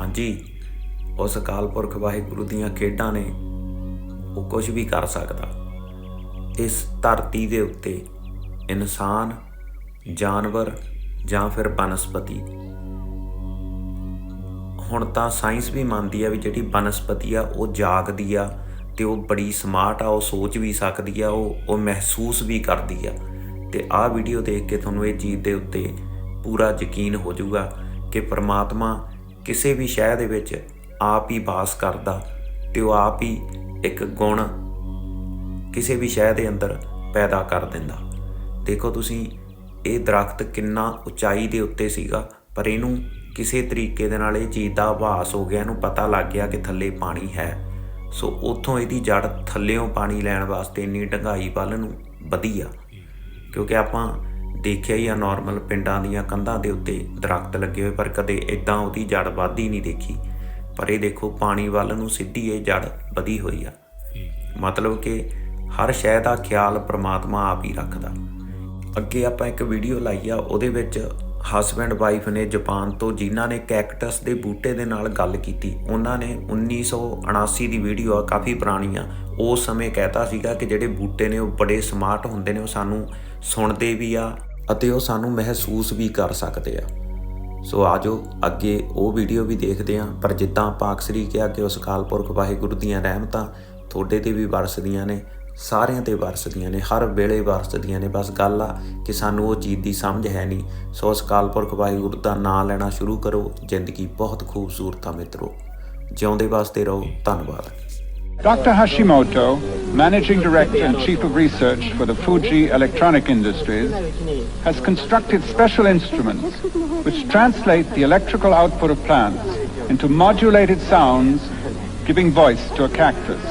ਹਾਂਜੀ, ਉਸ ਅਕਾਲ ਪੁਰਖ ਵਾਹਿਗੁਰੂ ਦੀਆਂ ਖੇਡਾਂ ਨੇ ਉਹ ਕੁਝ ਵੀ ਕਰ ਸਕਦਾ। ਇਸ ਧਰਤੀ ਦੇ ਉੱਤੇ ਇਨਸਾਨ, ਜਾਨਵਰ ਜਾਂ ਫਿਰ ਬਨਸਪਤੀ। ਹੁਣ ਤਾਂ ਸਾਇੰਸ ਵੀ ਮੰਨਦੀ ਆ ਵੀ ਜਿਹੜੀ ਬਨਸਪਤੀ ਆ, ਉਹ ਜਾਗਦੀ ਆ ਤੇ ਉਹ ਬੜੀ ਸਮਾਰਟ ਆ, ਉਹ ਸੋਚ ਵੀ ਸਕਦੀ ਆ, ਉਹ ਉਹ ਮਹਿਸੂਸ ਵੀ ਕਰਦੀ ਆ। ਤੇ ਆਹ ਵੀਡੀਓ ਦੇਖ ਕੇ ਤੁਹਾਨੂੰ ਇਹ ਚੀਜ਼ ਦੇ ਉੱਤੇ ਪੂਰਾ ਯਕੀਨ ਹੋ ਜਾਊਗਾ ਕਿ ਪਰਮਾਤਮਾ ਕਿਸੇ ਵੀ ਸ਼ੈ ਦੇ ਵਿੱਚ ਆਪ ਹੀ ਵਾਸ ਕਰਦਾ ਤੇ ਉਹ ਆਪ ਹੀ ਇੱਕ ਗੁਣ ਕਿਸੇ ਵੀ ਸ਼ੈ ਦੇ ਅੰਦਰ ਪੈਦਾ ਕਰ ਦਿੰਦਾ। ਦੇਖੋ ਤੁਸੀਂ, ਇਹ ਦਰਖਤ ਕਿੰਨਾ ਉਚਾਈ ਦੇ ਉੱਤੇ ਸੀਗਾ, ਪਰ ਇਹਨੂੰ ਕਿਸੇ ਤਰੀਕੇ ਦੇ ਨਾਲ ਇਹ ਚੀਜ਼ ਦਾ ਆਭਾਸ ਹੋ ਗਿਆ, ਇਹਨੂੰ ਪਤਾ ਲੱਗ ਗਿਆ ਕਿ ਥੱਲੇ ਪਾਣੀ ਹੈ। ਸੋ ਉੱਥੋਂ ਇਹਦੀ ਜੜ ਥੱਲਿਓਂ ਪਾਣੀ ਲੈਣ ਵਾਸਤੇ ਇੰਨੀ ਡੰਗਾਈ ਵੱਲ ਨੂੰ ਵਧੀ ਆ ਕਿਉਂਕਿ ਆਪਾਂ ਦੇਖਿਆ ਹੀ ਆ ਨਾਰਮਲ ਪਿੰਡਾਂ ਦੀਆਂ ਕੰਧਾਂ ਦੇ ਉੱਤੇ ਦਰਖਤ ਲੱਗੇ ਹੋਏ, ਪਰ ਕਦੇ ਇਦਾਂ ਉਹਦੀ ਜੜ ਵੱਧਦੀ ਨਹੀਂ ਦੇਖੀ। ਪਰ ਇਹ ਦੇਖੋ, ਪਾਣੀ ਵੱਲ ਨੂੰ ਸਿੱਧੀ ਇਹ ਜੜ ਵਧੀ ਹੋਈ ਆ। ਮਤਲਬ ਕਿ ਹਰ ਸ਼ੈ ਦਾ ਖਿਆਲ ਪ੍ਰਮਾਤਮਾ ਆਪ ਹੀ ਰੱਖਦਾ। ਅੱਗੇ ਆਪਾਂ ਇੱਕ ਵੀਡੀਓ ਲਾਈ ਆ, ਉਹਦੇ ਵਿੱਚ ਹਸਬੈਂਡ ਵਾਈਫ ਨੇ ਜਾਪਾਨ ਤੋਂ ਜਿਨ੍ਹਾਂ ਨੇ ਕੈਕਟਸ ਦੇ ਬੂਟੇ ਦੇ ਨਾਲ ਗੱਲ ਕੀਤੀ, ਉਹਨਾਂ ਨੇ 1979 ਦੀ ਵੀਡੀਓ ਆ, ਕਾਫੀ ਪੁਰਾਣੀ ਆ। ਉਸ ਸਮੇਂ ਕਹਿਤਾ ਸੀਗਾ ਕਿ ਜਿਹੜੇ ਬੂਟੇ ਨੇ ਉਹ ਬੜੇ ਸਮਾਰਟ ਹੁੰਦੇ ਨੇ, ਉਹ ਸਾਨੂੰ ਸੁਣਦੇ ਵੀ ਆ ਅਤੇ ਉਹ ਸਾਨੂੰ ਮਹਿਸੂਸ ਵੀ ਕਰ ਸਕਦੇ ਆ। ਸੋ ਆਜੋ, ਅੱਗੇ ਉਹ ਵੀਡੀਓ ਵੀ ਦੇਖਦੇ ਹਾਂ। ਪਰ ਜਿੱਦਾਂ ਆਪਾਂ ਅਕਸਰ ਹੀ ਕਿਹਾ ਕਿ ਉਸ ਅਕਾਲ ਪੁਰਖ ਵਾਹਿਗੁਰੂ ਦੀਆਂ ਰਹਿਮਤਾਂ ਤੁਹਾਡੇ ਤੇ ਵੀ ਵਰਸਦੀਆਂ ਨੇ, ਸਾਰਿਆਂ ਤੇ ਵਰਸਦੀਆਂ ਨੇ, ਹਰ ਵੇਲੇ ਵਰਸਦੀਆਂ ਨੇ। ਬਸ ਗੱਲ ਆ ਕਿ ਸਾਨੂੰ ਉਹ ਚੀਜ਼ ਦੀ ਸਮਝ ਹੈ ਨਹੀਂ। ਸੋ ਉਸ ਅਕਾਲ ਪੁਰਖ ਵਾਹਿਗੁਰੂ ਦਾ ਨਾਮ ਲੈਣਾ ਸ਼ੁਰੂ ਕਰੋ। ਜ਼ਿੰਦਗੀ ਬਹੁਤ ਖੂਬਸੂਰਤ ਆ ਮਿੱਤਰੋ। ਜਿਉਂਦੇ ਵਾਸਤੇ ਰਹੋ। ਧੰਨਵਾਦ। Dr. Hashimoto, Managing Director and Chief of Research for the Fuji Electronic Industries, has constructed special instruments which translate the electrical output of plants into modulated sounds giving voice to a cactus.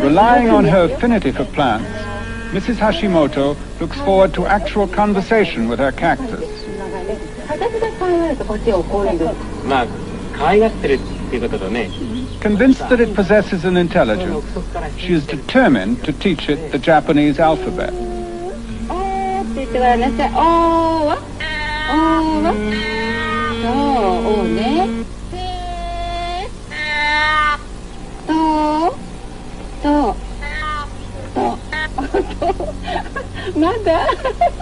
Relying on her affinity for plants, Mrs. Hashimoto looks forward to actual conversation with her cactus. 形で考えるとこっちをこういう。まあ可愛がってるっていうこととね Convinced that it possesses an intelligence, she is determined to teach it the Japanese alphabet. おーって言ってごらんなさい。おーはおーはそう、おーね。とととまだまだ